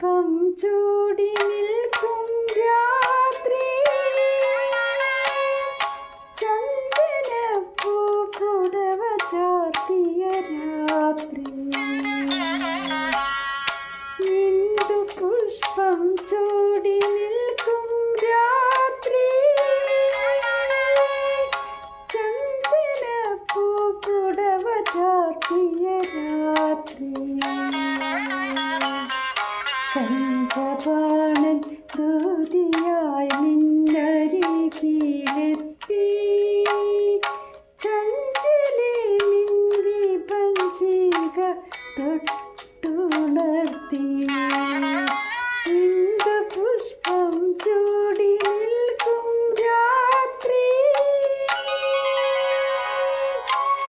പുഷ്പം ചൂടി നിൽക്കും രാത്രി. ചന്ദനപ്പൂ കുടവ ചാർത്തിയ രാത്രി. ഇന്ദു പുഷ്പം ചൂടി നിൽക്കും രാത്രി. ചന്ദനപ്പൂ കുടവ ചാർത്തിയ രാത്രി. പഞ്ചപാണൻ ദൂതിയായി നിന്നരികിലെത്തി. ചഞ്ചലെ നിൻ വിഭജിക തൊട്ടുണർത്തി.